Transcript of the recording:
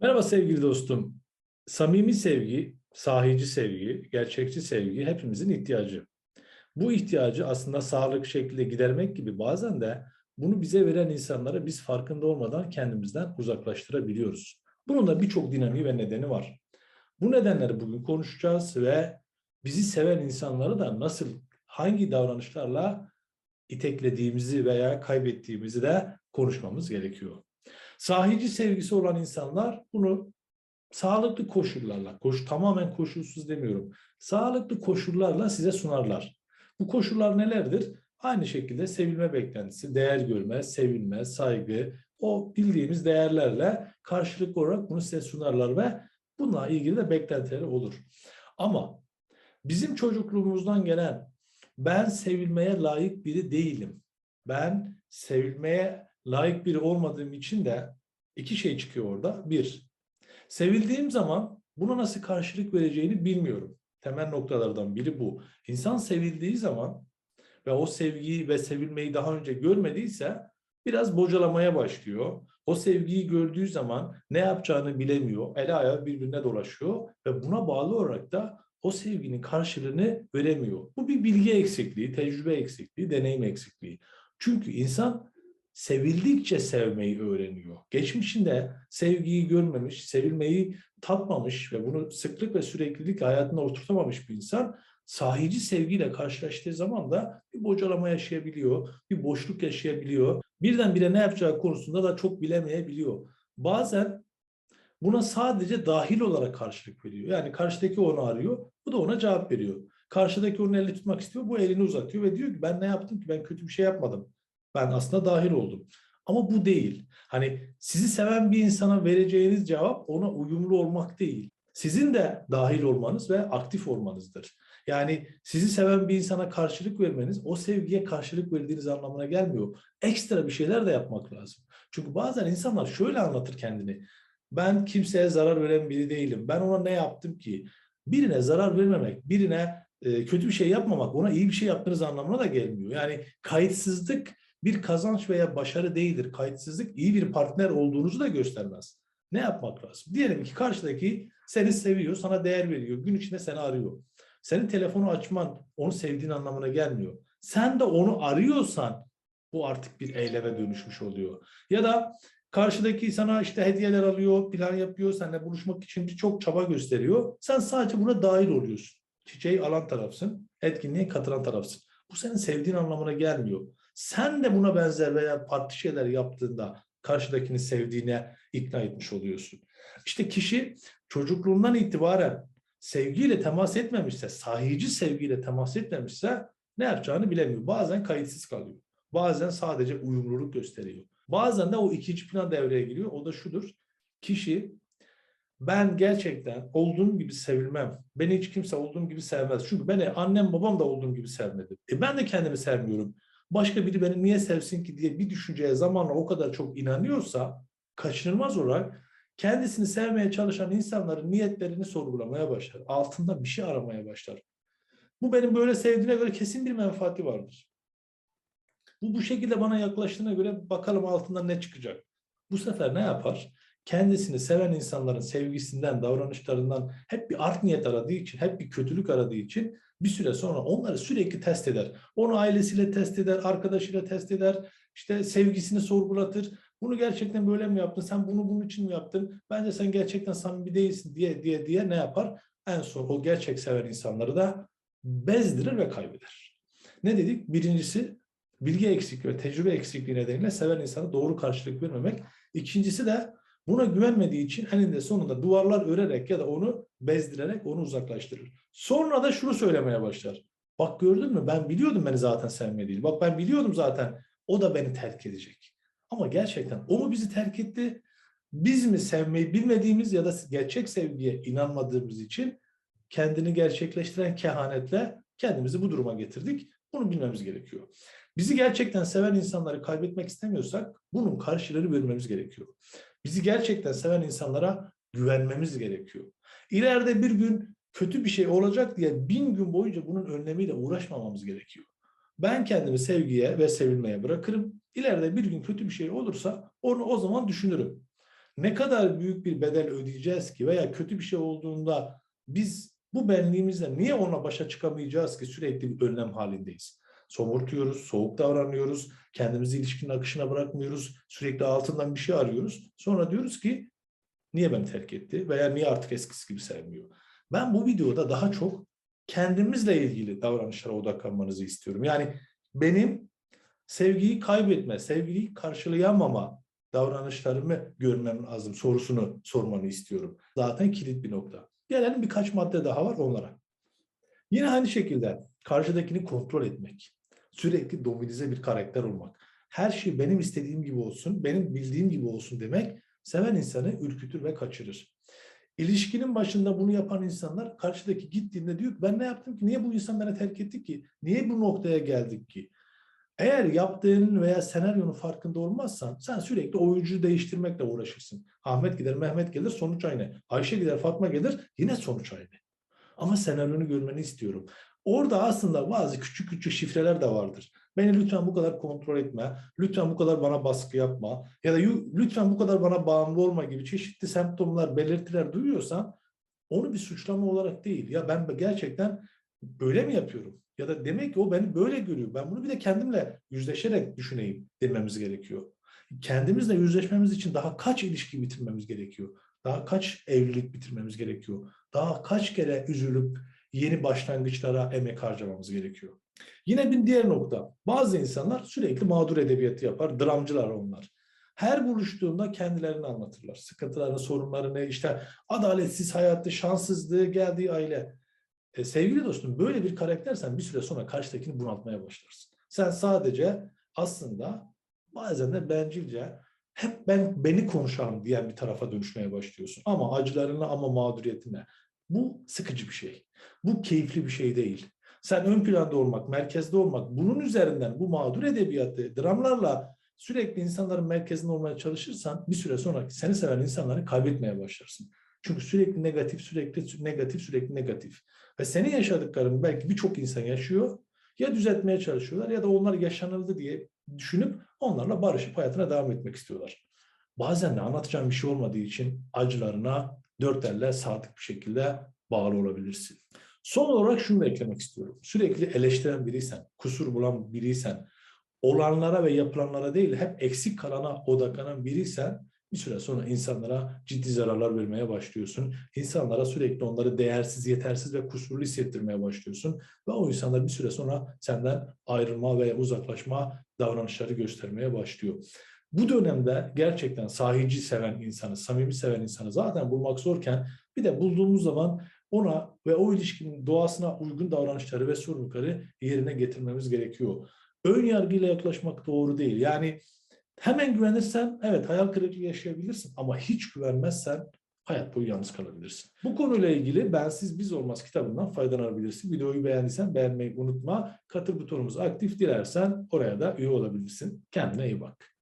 Merhaba sevgili dostum. Samimi sevgi, sahici sevgi, gerçekçi sevgi hepimizin ihtiyacı. Bu ihtiyacı aslında sağlıklı şekilde gidermek gibi bazen de bunu bize veren insanlara biz farkında olmadan kendimizden uzaklaştırabiliyoruz. Bunun da birçok dinamiği ve nedeni var. Bu nedenleri bugün konuşacağız ve bizi seven insanları da nasıl, hangi davranışlarla iteklediğimizi veya kaybettiğimizi de konuşmamız gerekiyor. Sahici sevgisi olan insanlar bunu sağlıklı koşullarla, koş, tamamen koşulsuz demiyorum, sağlıklı koşullarla size sunarlar. Bu koşullar nelerdir? Aynı şekilde sevilme beklentisi, değer görme, sevilme, saygı, o bildiğimiz değerlerle karşılıklı olarak bunu size sunarlar ve bununla ilgili de beklentileri olur. Ama bizim çocukluğumuzdan gelen ben sevilmeye layık biri değilim. Ben sevilmeye layık biri olmadığım için de iki şey çıkıyor orada. Bir, sevildiğim zaman buna nasıl karşılık vereceğini bilmiyorum. Temel noktalardan biri bu. İnsan sevildiği zaman ve o sevgiyi ve sevilmeyi daha önce görmediyse biraz bocalamaya başlıyor. O sevgiyi gördüğü zaman ne yapacağını bilemiyor. El ayağı birbirine dolaşıyor ve buna bağlı olarak da o sevginin karşılığını veremiyor. Bu bir bilgi eksikliği, tecrübe eksikliği, deneyim eksikliği. Çünkü insan sevildikçe sevmeyi öğreniyor. Geçmişinde sevgiyi görmemiş, sevilmeyi tatmamış ve bunu sıklık ve süreklilik hayatına oturtamamış bir insan sahici sevgiyle karşılaştığı zaman da bir bocalama yaşayabiliyor, bir boşluk yaşayabiliyor. Birdenbire ne yapacağı konusunda da çok bilemeyebiliyor. Bazen buna sadece dahil olarak karşılık veriyor. Yani karşıdaki onu arıyor, bu da ona cevap veriyor. Karşıdaki onun elini tutmak istiyor, bu elini uzatıyor ve diyor ki ben ne yaptım ki ben kötü bir şey yapmadım. Ben aslında dahil oldum. Ama bu değil. Hani sizi seven bir insana vereceğiniz cevap ona uyumlu olmak değil. Sizin de dahil olmanız ve aktif olmanızdır. Yani sizi seven bir insana karşılık vermeniz o sevgiye karşılık verdiğiniz anlamına gelmiyor. Ekstra bir şeyler de yapmak lazım. Çünkü bazen insanlar şöyle anlatır kendini. Ben kimseye zarar veren biri değilim. Ben ona ne yaptım ki? Birine zarar vermemek, birine kötü bir şey yapmamak, ona iyi bir şey yaptığınız anlamına da gelmiyor. Yani kayıtsızlık bir kazanç veya başarı değildir. Kayıtsızlık iyi bir partner olduğunuzu da göstermez. Ne yapmak lazım? Diyelim ki karşıdaki seni seviyor, sana değer veriyor, gün içinde seni arıyor. Senin telefonu açman onu sevdiğin anlamına gelmiyor. Sen de onu arıyorsan bu artık bir eyleme dönüşmüş oluyor. Ya da karşıdaki sana işte hediyeler alıyor, plan yapıyor, seninle buluşmak için birçok çaba gösteriyor. Sen sadece buna dahil oluyorsun. Çiçeği alan tarafsın, etkinliğe katılan tarafsın. Bu senin sevdiğin anlamına gelmiyor. Sen de buna benzer veya farklı şeyler yaptığında karşıdakini sevdiğine ikna etmiş oluyorsun. İşte kişi çocukluğundan itibaren sevgiyle temas etmemişse, sahici sevgiyle temas etmemişse ne yapacağını bilemiyor. Bazen kayıtsız kalıyor. Bazen sadece uyumluluk gösteriyor. Bazen de o ikinci plan devreye giriyor. O da şudur. Kişi ben gerçekten olduğum gibi sevilmem. Beni hiç kimse olduğum gibi sevmez. Çünkü beni annem babam da olduğum gibi sevmedi. E ben de kendimi sevmiyorum başka biri beni niye sevsin ki diye bir düşünceye zamanla o kadar çok inanıyorsa kaçınılmaz olarak kendisini sevmeye çalışan insanların niyetlerini sorgulamaya başlar. Altında bir şey aramaya başlar. Bu benim böyle sevdiğine göre kesin bir menfaati vardır. Bu bu şekilde bana yaklaştığına göre bakalım altından ne çıkacak. Bu sefer ne yapar? Kendisini seven insanların sevgisinden, davranışlarından hep bir art niyet aradığı için, hep bir kötülük aradığı için bir süre sonra onları sürekli test eder. Onu ailesiyle test eder, arkadaşıyla test eder, işte sevgisini sorgulatır. Bunu gerçekten böyle mi yaptın? Sen bunu bunun için mi yaptın? Bence sen gerçekten samimi değilsin diye diye diye ne yapar? En son o gerçek seven insanları da bezdirir ve kaybeder. Ne dedik? Birincisi bilgi eksikliği ve tecrübe eksikliği nedeniyle seven insana doğru karşılık vermemek. İkincisi de Buna güvenmediği için eninde sonunda duvarlar örerek ya da onu bezdirerek onu uzaklaştırır. Sonra da şunu söylemeye başlar. Bak gördün mü ben biliyordum beni zaten sevmediğini. Bak ben biliyordum zaten o da beni terk edecek. Ama gerçekten o mu bizi terk etti? Biz mi sevmeyi bilmediğimiz ya da gerçek sevgiye inanmadığımız için kendini gerçekleştiren kehanetle kendimizi bu duruma getirdik. Bunu bilmemiz gerekiyor. Bizi gerçekten seven insanları kaybetmek istemiyorsak bunun karşılığını vermemiz gerekiyor. Bizi gerçekten seven insanlara güvenmemiz gerekiyor. İleride bir gün kötü bir şey olacak diye bin gün boyunca bunun önlemiyle uğraşmamamız gerekiyor. Ben kendimi sevgiye ve sevilmeye bırakırım. İleride bir gün kötü bir şey olursa onu o zaman düşünürüm. ne kadar büyük bir bedel ödeyeceğiz ki veya kötü bir şey olduğunda biz bu benliğimizle niye ona başa çıkamayacağız ki sürekli bir önlem halindeyiz. Somurtuyoruz, soğuk davranıyoruz, kendimizi ilişkinin akışına bırakmıyoruz, sürekli altından bir şey arıyoruz. Sonra diyoruz ki niye beni terk etti veya niye artık eskisi gibi sevmiyor. Ben bu videoda daha çok kendimizle ilgili davranışlara odaklanmanızı istiyorum. Yani benim sevgiyi kaybetme, sevgiyi karşılayamama davranışlarımı görmem lazım sorusunu sormanı istiyorum. Zaten kilit bir nokta. Gelelim birkaç madde daha var onlara. Yine aynı şekilde karşıdakini kontrol etmek. Sürekli dominize bir karakter olmak. Her şey benim istediğim gibi olsun, benim bildiğim gibi olsun demek seven insanı ürkütür ve kaçırır. İlişkinin başında bunu yapan insanlar karşıdaki gittiğinde diyor ki ben ne yaptım ki? Niye bu insan beni terk etti ki? Niye bu noktaya geldik ki? Eğer yaptığının veya senaryonun farkında olmazsan sen sürekli oyuncuyu değiştirmekle uğraşırsın. Ahmet gider, Mehmet gelir sonuç aynı. Ayşe gider, Fatma gelir yine sonuç aynı. Ama senaryonu görmeni istiyorum. Orada aslında bazı küçük küçük şifreler de vardır. Beni lütfen bu kadar kontrol etme, lütfen bu kadar bana baskı yapma ya da lütfen bu kadar bana bağımlı olma gibi çeşitli semptomlar, belirtiler duyuyorsan onu bir suçlama olarak değil. Ya ben gerçekten böyle mi yapıyorum? Ya da demek ki o beni böyle görüyor. Ben bunu bir de kendimle yüzleşerek düşüneyim dememiz gerekiyor. Kendimizle yüzleşmemiz için daha kaç ilişki bitirmemiz gerekiyor? Daha kaç evlilik bitirmemiz gerekiyor? Daha kaç kere üzülüp yeni başlangıçlara emek harcamamız gerekiyor? Yine bir diğer nokta. Bazı insanlar sürekli mağdur edebiyatı yapar. Dramcılar onlar. Her buluştuğunda kendilerini anlatırlar. Sıkıntılarını, sorunlarını, işte adaletsiz hayatı, şanssızlığı, geldiği aile. E, sevgili dostum böyle bir karaktersen bir süre sonra karşıdakini bunaltmaya başlarsın. Sen sadece aslında bazen de bencilce hep ben beni konuşalım diyen bir tarafa dönüşmeye başlıyorsun. Ama acılarına ama mağduriyetine. Bu sıkıcı bir şey. Bu keyifli bir şey değil. Sen ön planda olmak, merkezde olmak, bunun üzerinden bu mağdur edebiyatı, dramlarla sürekli insanların merkezinde olmaya çalışırsan bir süre sonra seni seven insanları kaybetmeye başlarsın. Çünkü sürekli negatif, sürekli negatif, sürekli negatif. Ve senin yaşadıklarını belki birçok insan yaşıyor. Ya düzeltmeye çalışıyorlar ya da onlar yaşanıldı diye düşünüp onlarla barışıp hayatına devam etmek istiyorlar. Bazen de anlatacağım bir şey olmadığı için acılarına dört elle sadık bir şekilde bağlı olabilirsin. Son olarak şunu da eklemek istiyorum. Sürekli eleştiren biriysen, kusur bulan biriysen, olanlara ve yapılanlara değil hep eksik kalana odaklanan biriysen bir süre sonra insanlara ciddi zararlar vermeye başlıyorsun. İnsanlara sürekli onları değersiz, yetersiz ve kusurlu hissettirmeye başlıyorsun. Ve o insanlar bir süre sonra senden ayrılma veya uzaklaşma davranışları göstermeye başlıyor. Bu dönemde gerçekten sahici seven insanı, samimi seven insanı zaten bulmak zorken bir de bulduğumuz zaman ona ve o ilişkinin doğasına uygun davranışları ve sorumlulukları yerine getirmemiz gerekiyor. Ön yargıyla yaklaşmak doğru değil. Yani Hemen güvenirsen evet hayal kırıklığı yaşayabilirsin ama hiç güvenmezsen hayat boyu yalnız kalabilirsin. Bu konuyla ilgili Bensiz Biz Olmaz kitabından faydalanabilirsin. Videoyu beğendiysen beğenmeyi unutma. Katıl butonumuz aktif dilersen oraya da üye olabilirsin. Kendine iyi bak.